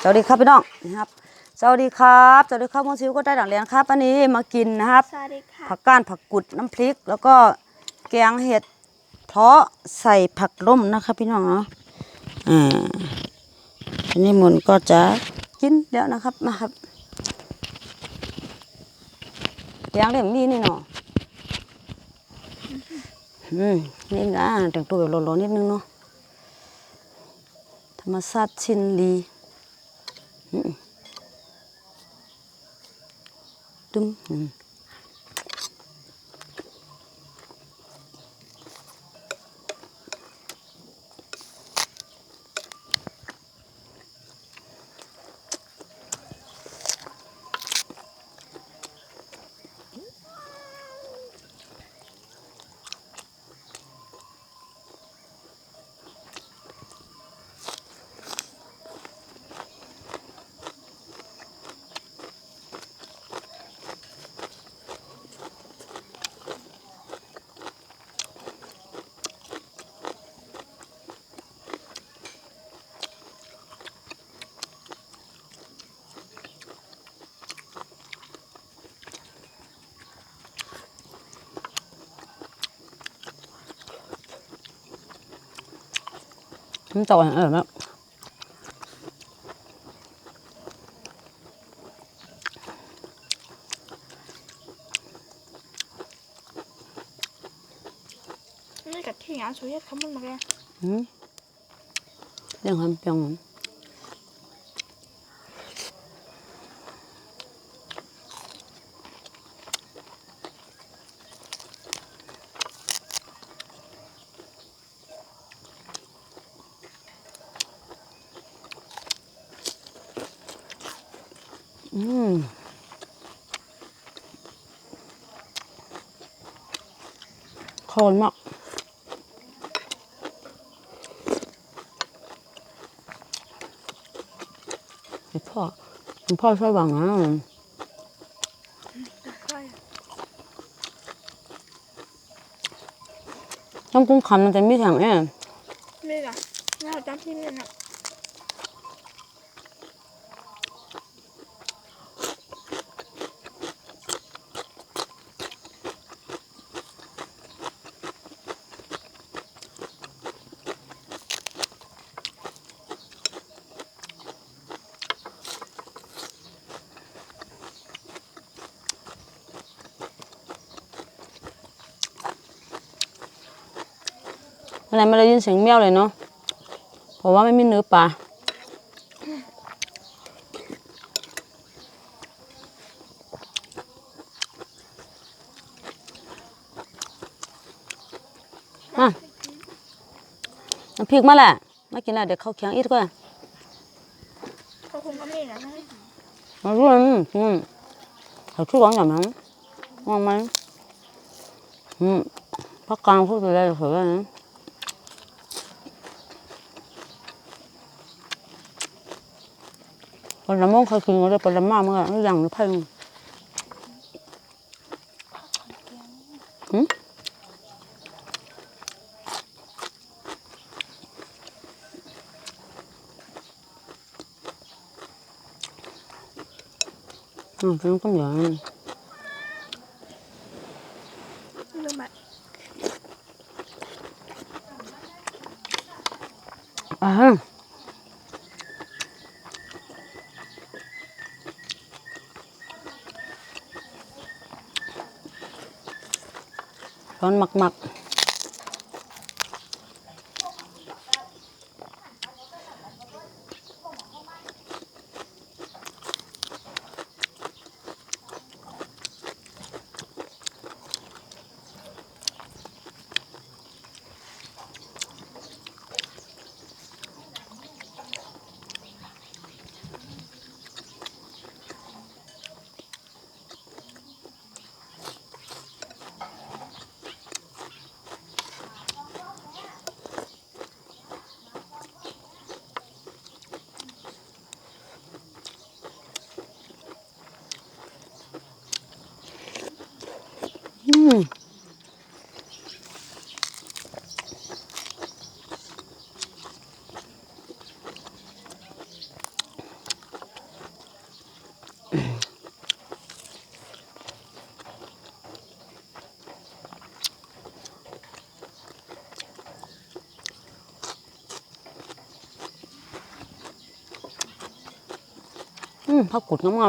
สวัสดีครับพี่น้องนะครับ สวัสดีครับสวัสดีครับมอซิวก็ได้ดังเรียนครับอันนี้มากินนะครับสวัสดีค่ะผักก้านผักกุดน้ำพริก แล้วก็แกงเห็ดเพาะใส่ผักร่มนะครับพี่น้องเนาะอ่าอันนี้มนต์ก็จะกินแล้วนะครับนะครับแกงเรื่องนี้นี่เนาะอืมนี่นะแต่งตัวแบบร้อนๆนิดนึงเนาะธรรมชาติชินลี อืม ตึมอืมมันจะอร่อยมากนี่กับที่งานสุดยอดเขามันมาแกอืมเรื่องความเปรี้ยว อืมเข้ากันมากคุณพ่อคุณพ่อช่วยบังนะต้องกุ้งคันมันจะไมีแถงเองนี่นะน่าจำที่นี่นะ อะไรไม่ได้ยินเสียงเมี้ยวเลยเนาะเพราะว่าไม่มีเนื้อปลาอะน้ำพริกมาแหละมากินแล้วเดี๋ยวเข้าเคียงอีกก็ได้เขาคงก็มีนะนะมาด้วยอืมเขาชื่อหวังอย่างนั้นมองไหมอืมพักกลางพูดไปเลยเถอะนะ ลาหม้อเคยกินก็ได้ปลาหม้อมั้งอะนี่ยังหรือไพ่หืมอืมเป็นคนอย่างนี้เรื่องแบบอ่า ร้อนมากๆ อืมผักกุดงอมั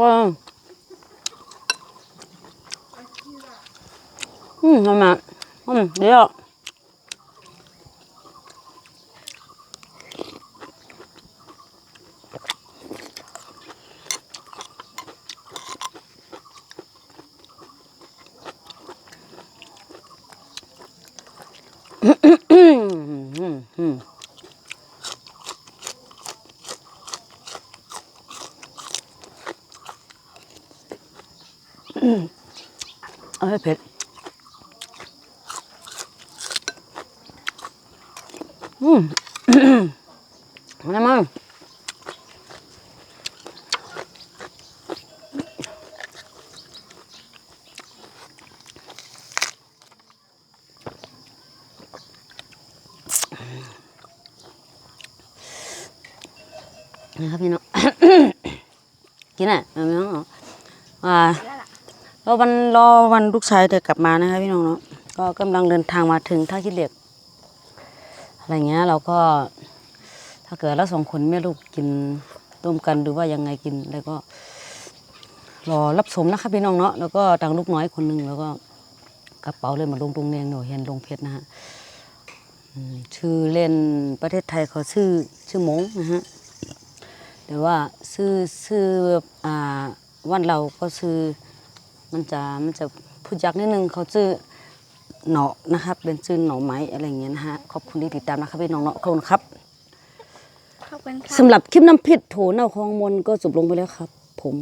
ว่าอืมทำไมอืมเดี๋ยว อืมอืมอืม เอาให้เผ็ดอืมอะไรมั่งนะครับพี่น้องกินอะเอาไม่ต้องเหรออ่า แล้วล่ะรอวันรอวันลูกชายเด็กกลับมานะคะพี่น้องเนาะก็กำลังเดินทางมาถึงท่าขี้เหล็ก อะไรเงี้ยเราก็ ถ้าเกิดเราสองคนแม่ลูกกินร่วมกันหรือว่ายังไงกินแล้วก็รอรับสมนะคะพี่น้องเนาะแล้วก็ทางลูกน้อยคนหนึ่งแล้วก็กระเป๋าเลยมาลงตรงเนียงหนูเห็นลงเพชรนะฮะชื่อเล่นประเทศไทยเขาชื่อชื่อมงนะฮะแต่ว่าชื่อชื่ออ่าวันเราก็ชื่อ มันจะมันจะพูดยากนิดนึงเขาชื่อหนอนะครับเป็นชื่อหนอไม้อะไรอย่างเงี้ยนะฮะขอบคุณที่ติดตามนะครับพี่น้องเนาะขอบคุณครับเข้ากันค่ะสำหรับคลิปน้ำพริกโถเน่าคลองมนก็จบลงไปแล้วครับ ผม